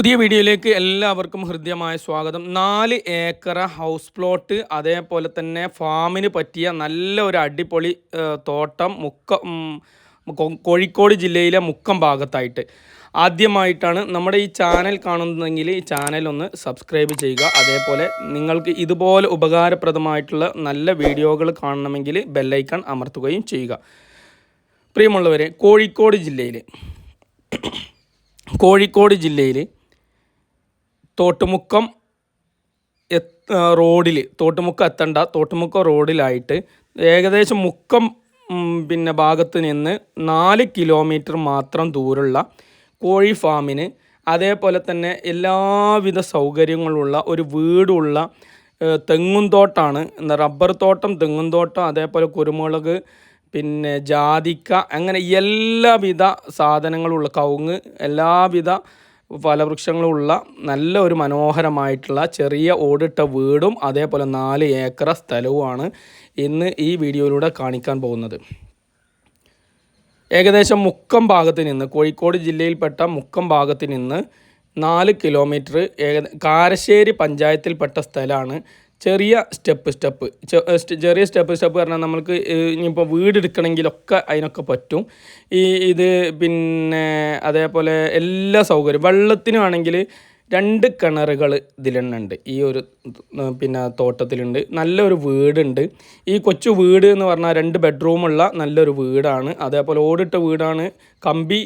പുതിയ വീഡിയോയിലേക്ക് എല്ലാവർക്കും ഹൃദ്യമായ സ്വാഗതം. നാല് ഏക്കർ ഹൗസ് പ്ലോട്ട് അതേപോലെ തന്നെ ഫാമിന് പറ്റിയ നല്ല ഒരു അടിപൊളി തോട്ടം മുക്ക കോഴിക്കോട് ജില്ലയിലെ മുക്കം ഭാഗത്തായിട്ട്. ആദ്യമായിട്ടാണ് നമ്മുടെ ഈ ചാനൽ കാണുന്നതെങ്കിൽ ഈ ചാനൽ ഒന്ന് സബ്സ്ക്രൈബ് ചെയ്യുക. അതേപോലെ നിങ്ങൾക്ക് ഇതുപോലെ ഉപകാരപ്രദമായിട്ടുള്ള നല്ല വീഡിയോകൾ കാണണമെങ്കിൽ ബെല്ലൈക്കൺ അമർത്തുകയും ചെയ്യുക. പ്രിയമുള്ളവരെ കോഴിക്കോട് ജില്ലയിൽ കോഴിക്കോട് ജില്ലയിൽ തോട്ടുമുക്കം റോഡിൽ തോട്ടുമുക്കം എത്തണ്ട തോട്ടുമുക്കം റോഡിലായിട്ട് ഏകദേശം മുക്കം പിന്നെ ഭാഗത്ത് നിന്ന് നാല് കിലോമീറ്റർ മാത്രം ദൂരമുള്ള കോഴി ഫാമിന് അതേപോലെ തന്നെ എല്ലാവിധ സൗകര്യങ്ങളുള്ള ഒരു വീടുള്ള തെങ്ങും തോട്ടാണ് റബ്ബർ തോട്ടം തെങ്ങും തോട്ടം അതേപോലെ കുരുമുളക് പിന്നെ ജാതിക്ക അങ്ങനെ എല്ലാവിധ സാധനങ്ങളുള്ള കവുങ്ങ് എല്ലാവിധ ഫലവൃക്ഷങ്ങളുള്ള നല്ല ഒരു മനോഹരമായിട്ടുള്ള ചെറിയ ഓടിട്ട വീടും അതേപോലെ നാല് ഏക്കർ സ്ഥലവുമാണ് ഇന്ന് ഈ വീഡിയോയിലൂടെ കാണിക്കാൻ പോകുന്നത്. ഏകദേശം മുക്കം ഭാഗത്ത് നിന്ന് കോഴിക്കോട് ജില്ലയിൽപ്പെട്ട മുക്കം ഭാഗത്ത് നിന്ന് നാല് കിലോമീറ്റർ ഏക കാരശ്ശേരി പഞ്ചായത്തിൽപ്പെട്ട സ്ഥലമാണ് ചെറിയ സ്റ്റെപ്പ് സ്റ്റെപ്പ്. ചെറിയ സ്റ്റെപ്പ് സ്റ്റെപ്പ് പറഞ്ഞാൽ നമ്മൾക്ക് ഇനിയിപ്പോൾ വീട് എടുക്കണമെങ്കിലൊക്കെ അതിനൊക്കെ പറ്റും. ഈ ഇത് പിന്നെ അതേപോലെ എല്ലാ സൗകര്യം വെള്ളത്തിനാണെങ്കിൽ രണ്ട് കിണറുകൾ ഇതിലെണ്ണുണ്ട്. ഈ ഒരു പിന്നെ തോട്ടത്തിലുണ്ട്. നല്ലൊരു വീടുണ്ട്. ഈ കൊച്ചു വീട് എന്ന് പറഞ്ഞാൽ രണ്ട് ബെഡ്റൂമുള്ള നല്ലൊരു വീടാണ്. അതേപോലെ ഓടിട്ട വീടാണ്. കമ്പി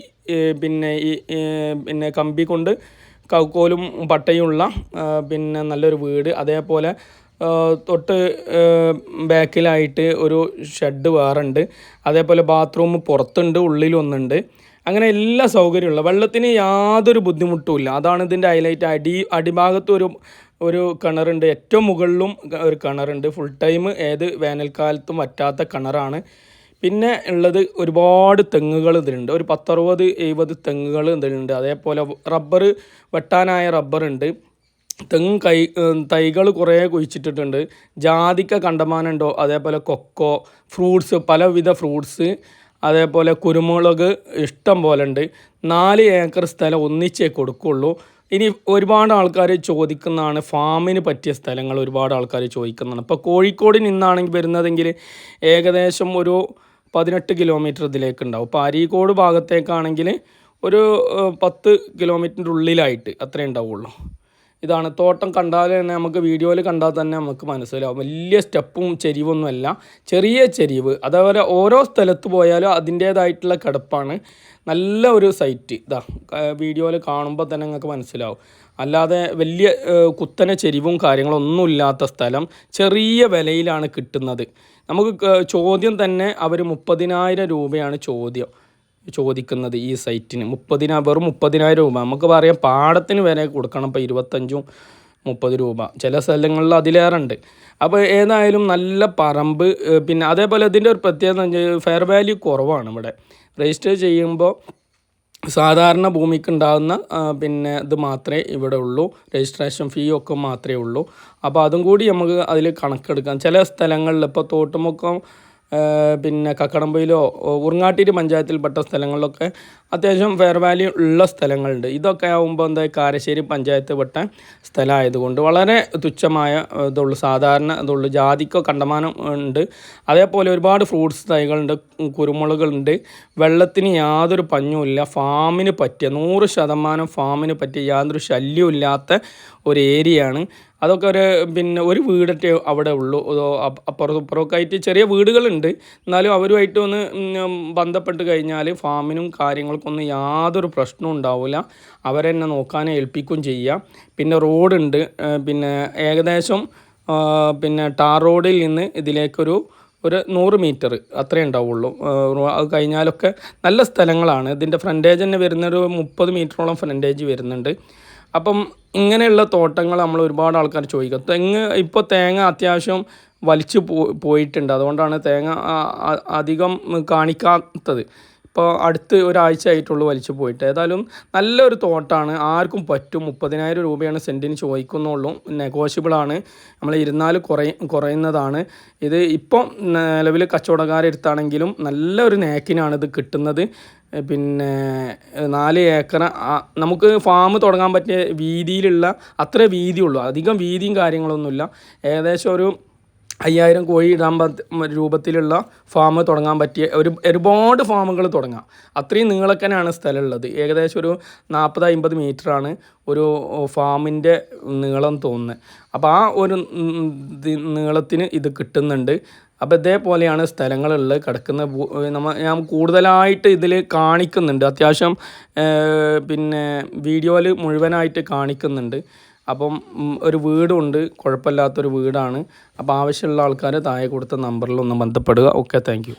പിന്നെ ഈ പിന്നെ കമ്പി കൊണ്ട് കൗക്കോലും പട്ടയുമുള്ള പിന്നെ നല്ലൊരു വീട്. അതേപോലെ തൊട്ട് ബാക്കിലായിട്ട് ഒരു ഷെഡ് വേറുണ്ട്. അതേപോലെ ബാത്റൂം പുറത്തുണ്ട് ഉള്ളിലൊന്നുണ്ട് അങ്ങനെ എല്ലാ സൗകര്യമുള്ള വെള്ളത്തിന് യാതൊരു ബുദ്ധിമുട്ടുമില്ല അതാണ് ഇതിന്റെ ഹൈലൈറ്റ് അടി അടിഭാഗത്ത് ഒരു ഒരു കിണറുണ്ട്. ഏറ്റവും മുകളിലും ഒരു കിണറുണ്ട്. ഫുൾ ടൈം ഏത് വേനൽക്കാലത്തും വറ്റാത്ത കിണറാണ്. പിന്നെ ഉള്ളത് ഒരുപാട് തെങ്ങുകൾ ഇതിലുണ്ട്. ഒരു പത്തറുപത് എഴുപത് തെങ്ങുകൾ ഇതിലുണ്ട്. അതേപോലെ റബ്ബർ വെട്ടാനായ റബ്ബറുണ്ട് തെങ്ങ് കൈ തൈകൾ കുറേ കുഴിച്ചിട്ടിട്ടുണ്ട്. ജാതിക്ക കണ്ടമാനുണ്ടോ അതേപോലെ കൊക്കോ ഫ്രൂട്ട്സ് പലവിധ ഫ്രൂട്ട്സ് അതേപോലെ കുരുമുളക് ഇഷ്ടം പോലെ ഉണ്ട് നാല് ഏക്കർ സ്ഥലം ഒന്നിച്ചേ കൊടുക്കുള്ളൂ. ഇനി ഒരുപാട് ആൾക്കാർ ചോദിക്കുന്നതാണ് ഫാമിന് പറ്റിയ സ്ഥലങ്ങൾ ഒരുപാട് ആൾക്കാർ ചോദിക്കുന്നതാണ്. ഇപ്പോൾ കോഴിക്കോട് നിന്നാണെങ്കിൽ വരുന്നതെങ്കിൽ ഏകദേശം ഒരു പതിനെട്ട് കിലോമീറ്റർ ഇതിലേക്ക് ഉണ്ടാവും ഇപ്പോൾ അരീക്കോട് ഭാഗത്തേക്കാണെങ്കിൽ ഒരു പത്ത് കിലോമീറ്ററിന്റെ ഉള്ളിലായിട്ട് അത്രേ ഉണ്ടാവുള്ളൂ. ഇതാണ്. തോട്ടം കണ്ടാൽ തന്നെ നമുക്ക് വീഡിയോയിൽ കണ്ടാൽ തന്നെ നമുക്ക് മനസ്സിലാവും. വലിയ സ്റ്റെപ്പും ചെരിവൊന്നുമല്ല ചെറിയ ചെരിവ്. അതേപോലെ ഓരോ സ്ഥലത്ത് പോയാലും അതിന്റേതായിട്ടുള്ള കിടപ്പാണ്. നല്ല ഒരു സൈറ്റ്. ഇതാ വീഡിയോയിൽ കാണുമ്പോൾ തന്നെ നിങ്ങൾക്ക് മനസ്സിലാവും. അല്ലാതെ വലിയ കുത്തന ചെരിവും കാര്യങ്ങളൊന്നും ഇല്ലാത്ത സ്ഥലം. ചെറിയ വിലയിലാണ് കിട്ടുന്നത്. നമുക്ക് ചോദ്യം തന്നെ അവർ മുപ്പതിനായിരം രൂപയാണ് ചോദ്യം. ചോദിക്കുന്നത് ഈ സൈറ്റിന്. മുപ്പതിനാ വെറും മുപ്പതിനായിരം രൂപ. നമുക്ക് പറയാം പാടത്തിന് വരെ കൊടുക്കണം ഇപ്പോൾ ഇരുപത്തഞ്ചും മുപ്പത് രൂപ. ചില സ്ഥലങ്ങളിൽ അതിലേറെ ഉണ്ട് അപ്പോൾ ഏതായാലും നല്ല പറമ്പ് പിന്നെ അതേപോലെ ഇതിന്റെ ഒരു പ്രത്യേകത ഫെയർ വാല്യൂ കുറവാണ് ഇവിടെ. രജിസ്റ്റർ ചെയ്യുമ്പോൾ സാധാരണ ഭൂമിക്ക് ഉണ്ടാകുന്ന പിന്നെ ഇത് മാത്രമേ ഇവിടെ ഉള്ളൂ. രജിസ്ട്രേഷൻ ഫീ ഒക്കെ മാത്രമേ ഉള്ളൂ. അപ്പോൾ അതും കൂടി നമുക്ക് അതിൽ കണക്കെടുക്കാം. ചില സ്ഥലങ്ങളിൽ ഇപ്പോൾ തോട്ടുമുക്കം പിന്നെ കക്കടമ്പയിലോ ഉറങ്ങാട്ടിരി പഞ്ചായത്തിൽപ്പെട്ട സ്ഥലങ്ങളിലൊക്കെ അത്യാവശ്യം ഫെയർ വാല്യൂ ഉള്ള സ്ഥലങ്ങളുണ്ട്. ഇതൊക്കെ ആകുമ്പോൾ എന്താ കാരശ്ശേരി പഞ്ചായത്ത് പെട്ട സ്ഥലമായതുകൊണ്ട് വളരെ തുച്ഛമായ ഇതുള്ളു സാധാരണ ഇതുള്ളൂ ജാതിക്കോ കണ്ടമാനം ഉണ്ട്. അതേപോലെ ഒരുപാട് ഫ്രൂട്ട്സ് തൈകളുണ്ട് കുരുമുളകുണ്ട്. വെള്ളത്തിന് യാതൊരു പഞ്ഞുമില്ല ഫാമിന് പറ്റിയ നൂറ് ശതമാനം ഫാമിന് പറ്റിയ യാതൊരു ശല്യവും ഇല്ലാത്ത ഒരു ഏരിയയാണ് അതൊക്കെ ഒരു പിന്നെ ഒരു വീടൊക്കെ അവിടെ ഉള്ളൂ. അപ്പുറത്തും ഇപ്പുറമൊക്കെ ആയിട്ട് ചെറിയ വീടുകളുണ്ട്. എന്നാലും അവരുമായിട്ട് ഒന്ന് ബന്ധപ്പെട്ട് കഴിഞ്ഞാൽ ഫാമിനും കാര്യങ്ങൾക്കൊന്നും യാതൊരു പ്രശ്നവും ഉണ്ടാവില്ല അവരെന്നെ നോക്കാനെ ഏൽപ്പിക്കുകയും ചെയ്യാം. പിന്നെ റോഡുണ്ട്. പിന്നെ ഏകദേശം പിന്നെ ടാർ റോഡിൽ നിന്ന് ഇതിലേക്കൊരു ഒരു നൂറ് മീറ്റർ അത്രേ ഉണ്ടാവുള്ളൂ. അത് കഴിഞ്ഞാലൊക്കെ നല്ല സ്ഥലങ്ങളാണ്. ഇതിന്റെ ഫ്രണ്ടേജ് തന്നെ വരുന്നൊരു മുപ്പത് മീറ്ററോളം ഫ്രണ്ടേജ് വരുന്നുണ്ട്. അപ്പം ഇങ്ങനെയുള്ള തോട്ടങ്ങൾ നമ്മൾ ഒരുപാട് ആൾക്കാർ ചോദിക്കുക തെങ്ങ് ഇപ്പോൾ തേങ്ങ അത്യാവശ്യം വലിച്ചു പോയിട്ടുണ്ട്. അതുകൊണ്ടാണ് തേങ്ങ അധികം കാണിക്കാത്തത്. ഇപ്പോൾ അടുത്ത് ഒരാഴ്ച ആയിട്ടുള്ളൂ വലിച്ചു പോയിട്ട്. ഏതായാലും നല്ലൊരു തോട്ടാണ്. ആർക്കും പറ്റും. മുപ്പതിനായിരം രൂപയാണ് സെന്റിന് ചോദിക്കുന്നുള്ളൂ. നെഗോഷ്യബിളാണ് നമ്മൾ ഇരുന്നാൽ കുറയ കുറയുന്നതാണ്. ഇത് ഇപ്പം നിലവിൽ കച്ചവടക്കാരെടുത്താണെങ്കിലും നല്ലൊരു നേക്കിനാണ് ഇത് കിട്ടുന്നത്. പിന്നെ നാല് ഏക്കർ നമുക്ക് ഫാം തുടങ്ങാൻ പറ്റിയ വീതിയിലുള്ള അത്ര വീതിയുള്ളൂ. അധികം വീതിയും കാര്യങ്ങളൊന്നുമില്ല. ഏകദേശം ഒരു അയ്യായിരം കോഴി ഇടാൻ രൂപത്തിലുള്ള ഫാം തുടങ്ങാൻ പറ്റിയ ഒരു ഒരുപാട് ഫാമുകൾ തുടങ്ങാം. അത്രയും നീളക്കനാണ് സ്ഥലമുള്ളത്. ഏകദേശം ഒരു നാൽപ്പത് അമ്പത് മീറ്ററാണ് ഒരു ഫാമിന്റെ നീളം തോന്നുന്നത്. അപ്പോൾ ആ ഒരു നീളത്തിന് ഇത് കിട്ടുന്നുണ്ട്. അപ്പോൾ ഇതേപോലെയാണ് സ്ഥലങ്ങളുള്ളത് കിടക്കുന്ന നമ്മൾ നമ്മ ഞാൻ കൂടുതലായിട്ട് ഇതിൽ കാണിക്കുന്നുണ്ട്. അത്യാവശ്യം പിന്നെ വീഡിയോയിൽ മുഴുവനായിട്ട് കാണിക്കുന്നുണ്ട്. അപ്പം ഒരു വീടുണ്ട്. കുഴപ്പമില്ലാത്തൊരു വീടാണ്. അപ്പോൾ ആവശ്യമുള്ള ആൾക്കാർ താഴെ കൊടുത്ത നമ്പറിലൊന്ന് ബന്ധപ്പെടുക. Okay thank